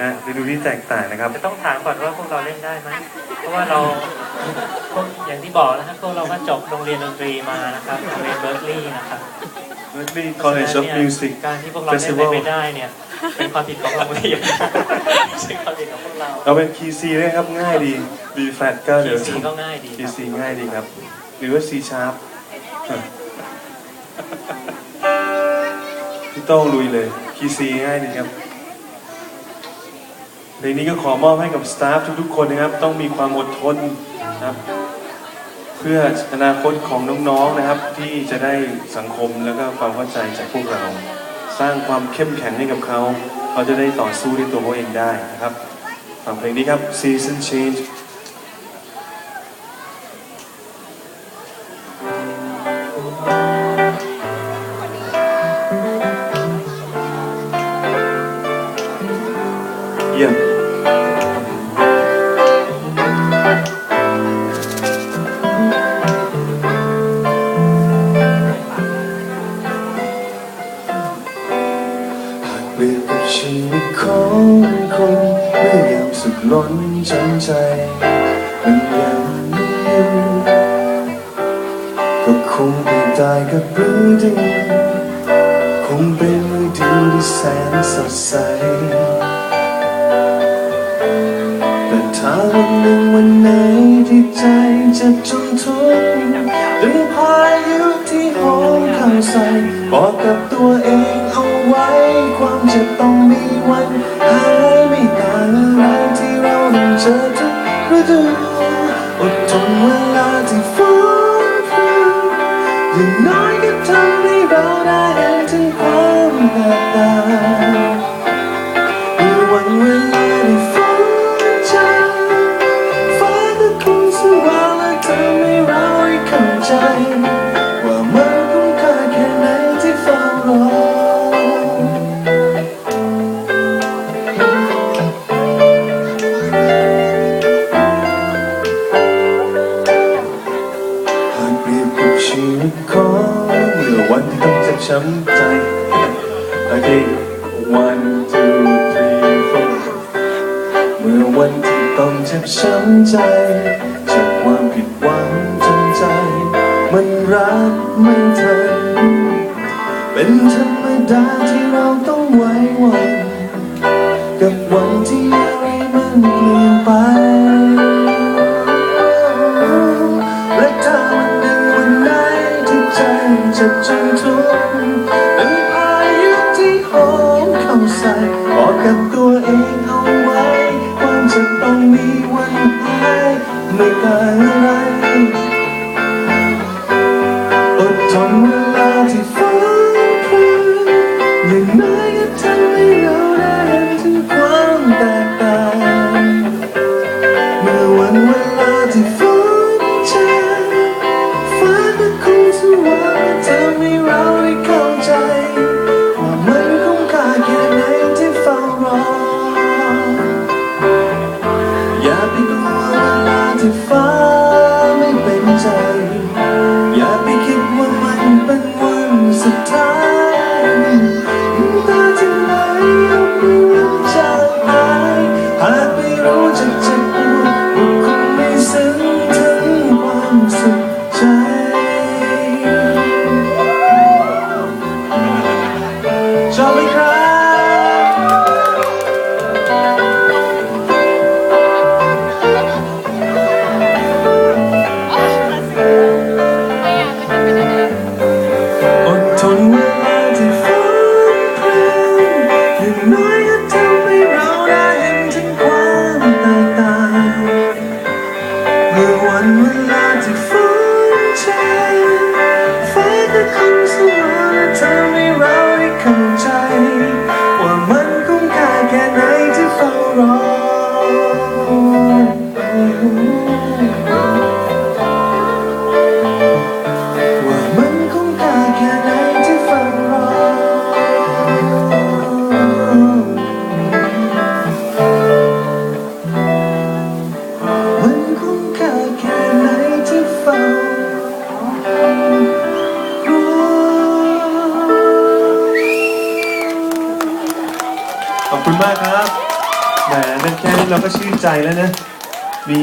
นะฤดูที่แตกต่างนะครับ จะต้องถามก่อนว่าพวกเราเล่นได้ไหม เพราะว่าเราพวกอย่างที่บอกนะครับพวกเราก็จบโรงเรียนดนตรีมานะครับโรงเรียนเบิร์กลีย์นะครับ Berkeley College of Music การที่พวกเราเล่นอะไร Festival ไม่ได้เนี่ย เป็นความผิดของโรงเรียนไม่ใช่ความผิดของพวกเรา เราเป็นคีย์ซีเลยครับง่ายดี B flat ก็เดี๋ยวคีย์ C ก็ง่ายดีคีย์ซีง่ายดีครับ หรือว่า C sharp พี่โต้งลุยเลยคีย์ซีง่ายดีครับ เพลงนี้ก็ขอมอบให้กับสตาฟทุกๆคนนะครับ ต้องมีความอดทนนะครับ เพื่ออนาคตของน้องๆนะครับ ที่จะได้สังคมแล้วก็ความเข้าใจจากพวกเรา สร้างความเข้มแข็งให้กับเขา เขาจะได้ต่อสู้ด้วยตัวเขาเองได้นะครับฟังเพลงนี้ครับ Season Change เยี่ยม ล้นจนใจมันยังไม่อยู่ก็คงไม่ตายกับฤดูคงเป็นฤดูที่แสนสดใสแต่ถ้าวันหนึ่งวันไหนที่ใจจ็บจนทุกข์ดึงพายุที่โหมเข้าใส่บอกกับตัวเองเอาไว้ความเจ็บต้องมีวัน ดูอดทนเวลาที่ฟ้นฟูอย่างน้อยก็ทำให้เราได้เห็นถึงความแตกต่าง ชีวิตของเมื่อวันที่ต้องเจ็บช้ำใจ Okay one two three four เมื่อวันที่ต้องเจ็บช้ำใจ จากความผิดหวังจนใจ มันรับไม่ทันเป็นธรรมดา จ็บจนทุกข์เป็นพายุที่โหมเข้าใส่บอกกับตัวเองเอาไว้ความจะต้องมีวันหายไม่ไกลอะไรอดทนเวลาที่ฟ้าพรางยัง วัน มากครับแหมนั่นแค่นี้เราก็ชื่นใจแล้วนะ มี